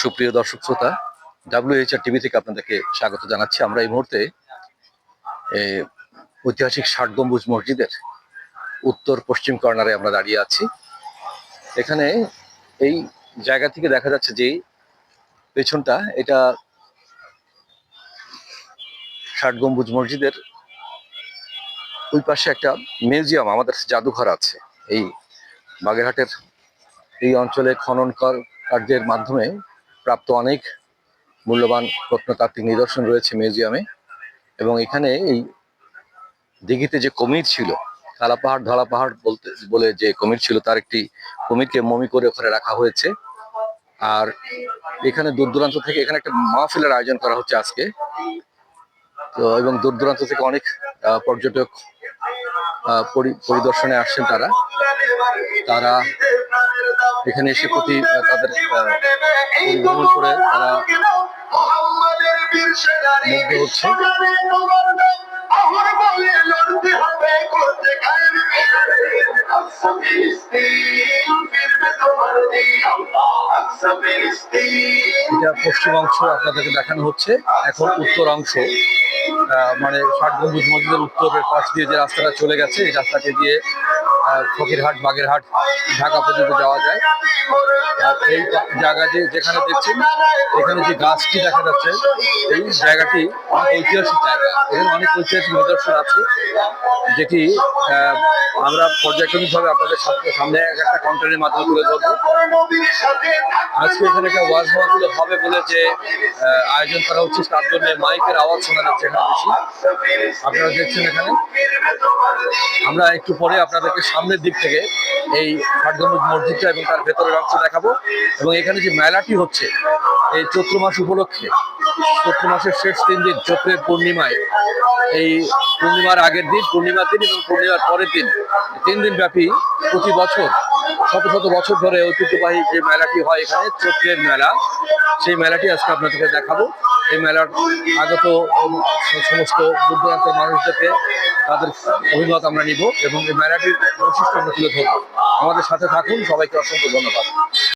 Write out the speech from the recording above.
সুপ্রিয় দর্শক শ্রোতা ডাব্লিউএইচআর টিভি থেকে আপনাদেরকে স্বাগত জানাচ্ছি। আমরা এই মুহূর্তে ঐতিহাসিক ষাট গম্বুজ মসজিদের উত্তর পশ্চিম কর্নারে আমরা দাঁড়িয়ে আছি। এখানে এই জায়গা থেকে দেখা যাচ্ছে যে পেছনটা, এটা ষাট গম্বুজ মসজিদের ওই পাশে একটা মিউজিয়াম, আমাদের জাদুঘর আছে। এই বাগেরহাটের এই অঞ্চলে খনন কর- কার্যের মাধ্যমে প্রাপ্ত অনেক মূল্যবান প্রত্নতাত্ত্বিক নিদর্শন রয়েছে মিউজিয়ামে। এবং এখানে এই দিঘিতে যে কুমির ছিল কালা পাহাড় ধলা পাহাড় বলতে, বলে যে কুমির ছিল, তার একটি কুমিরকে মমি করে ওখানে রাখা হয়েছে। আর এখানে দূর দূরান্ত থেকে এখানে একটা মাহফিলের আয়োজন করা হচ্ছে আজকে। তো, এবং দূর দূরান্ত থেকে অনেক পর্যটক পরিদর্শনে আসছেন তারা। তারা এখানে এসে প্রতি তাদের করে তারা মুগ্ধ হচ্ছে। এটা পশ্চিম অংশ আপনাদেরকে দেখানো হচ্ছে। এখন উত্তর অংশ মানে ষাট গম্বুজ মসজিদের উত্তরের পাশ দিয়ে যে রাস্তাটা চলে গেছে এই রাস্তাকে দিয়ে ফকিরহাট, বাগেরহাট, ঢাকা পর্যন্ত যাওয়া যায়। আর এই জায়গা যে যেখানে দেখছেন, এখানে যে গাছটি দেখা যাচ্ছে, এই জায়গাটি অনেক ঐতিহাসিক জায়গা। এখানে অনেক ঐতিহাসিক নিদর্শন আছে, যেটি আমরা পর্যায়ক্রমিকভাবে আপনাদের সামনে সামনে এক একটা কন্টেন্টের মাধ্যমে তুলে ধরবো। আজকে এখানে একটা ওয়াজ মাহফিল হবে বলে যে আয়োজন করা হচ্ছে, তার জন্য মাইকের আওয়াজ শোনা যাচ্ছে এখানে বেশি। আপনারা দেখছেন এখানে। আমরা একটু পরে আপনাদেরকে সামনের দিক থেকে এই খাটগম্বুজ মসজিদটা এবং তার ভেতরের অংশ দেখাবো। এবং এখানে যে মেলাটি হচ্ছে, এই চৈত্র মাস উপলক্ষে, চৈত্র মাসের শেষ তিন দিন, চৈত্রের পূর্ণিমায়, এই পূর্ণিমার আগের দিন, পূর্ণিমার দিন এবং পূর্ণিমার পরের দিন তিন দিন ব্যাপী প্রতি বছর, শত শত বছর ধরে ঐতিহ্যবাহী যে মেলাটি হয় এখানে, চৈত্রের মেলা, সেই মেলাটি আজকে আপনাদেরকে দেখাবো। এই মেলার আগত সমস্ত দূর দূরান্তের মানুষদেরকে তাদের অভিজ্ঞতা আমরা নিব এবং এই মেলাটির বৈশিষ্ট্য আমরা তুলে ধরবো। আমাদের সাথে থাকুন, সবাইকে অসংখ্য ধন্যবাদ।